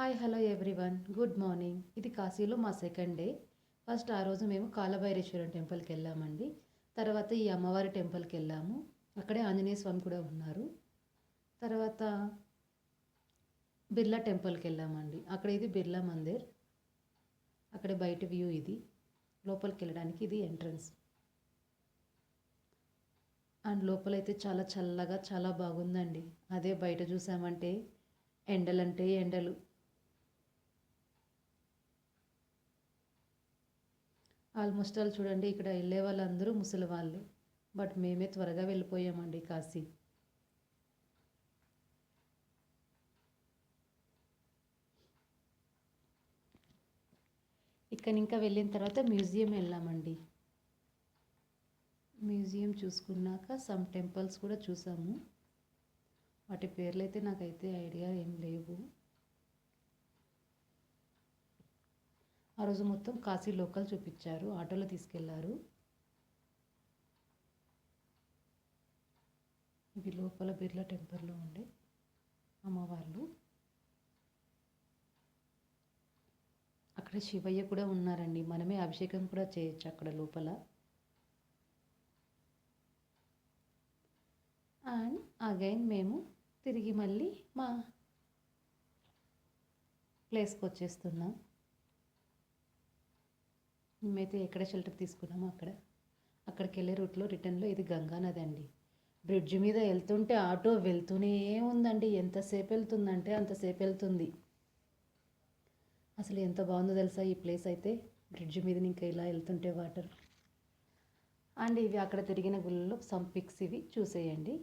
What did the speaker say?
Hi hello everyone. Good morning. ఇది కాశీలో మా సెకండ్ డే. ఫస్ట్ ఆ రోజు మేము కాలభైరేశ్వరం టెంపుల్కి వెళ్ళామండి. తర్వాత ఈ అమ్మవారి టెంపుల్కి వెళ్ళాము. అక్కడే ఆంజనేయ స్వామి కూడా ఉన్నారు. తర్వాత బిర్లా టెంపుల్కి వెళ్ళామండి. అక్కడ ఇది బిర్లా మందిర్. అక్కడ బయట వ్యూ ఇది. లోపలికి వెళ్ళడానికి ఇది ఎంట్రన్స్. అండ్ లోపలైతే చాలా చల్లగా చాలా బాగుందండి. అదే బయట చూసామంటే ఎండలంటే ఎండలు. ఆల్మోస్ట్ ఆల్ చూడండి ఇక్కడ వెళ్ళే వాళ్ళందరూ ముసలి వాళ్ళే. బట్ మేమే త్వరగా వెళ్ళిపోయామండి కాశీ. ఇక్కడ ఇంకా వెళ్ళిన తర్వాత మ్యూజియం వెళ్ళామండి. మ్యూజియం చూసుకున్నాక సమ్ టెంపుల్స్ కూడా చూసాము. వాటి పేర్లు అయితే నాకైతే ఐడియా ఏం లేవు. ఆ రోజు మొత్తం కాశీ లోకల్ చూపించారు ఆటోలో తీసుకెళ్ళారు. ఇది లోపల బిర్లా టెంపుల్లో ఉండే అమ్మవార్లు. అక్కడ శివయ్య కూడా ఉన్నారండి మనమే అభిషేకం కూడా చేయొచ్చు అక్కడ లోపల. అండ్ అగైన్ మేము తిరిగి మళ్ళీ మా ప్లేస్కి వచ్చేస్తున్నాం. మేమైతే ఎక్కడ షెల్టర్ తీసుకున్నామో అక్కడ. అక్కడికి వెళ్ళే రూట్లో రిటర్న్లో ఇది గంగానది అండి. బ్రిడ్జ్ మీద వెళ్తుంటే ఆటో వెళ్తూనే ఉందండి. ఎంతసేపు వెళ్తుందంటే అంతసేపు వెళ్తుంది. అసలు ఎంత బాగుందో తెలుసా ఈ ప్లేస్ అయితే? బ్రిడ్జ్ మీద ఇంకా ఇలా వెళ్తుంటే వాటర్. అండ్ ఇవి అక్కడ తిరిగిన గుళ్ళలో సమ్ పిక్స్ ఇవి చూసేయండి.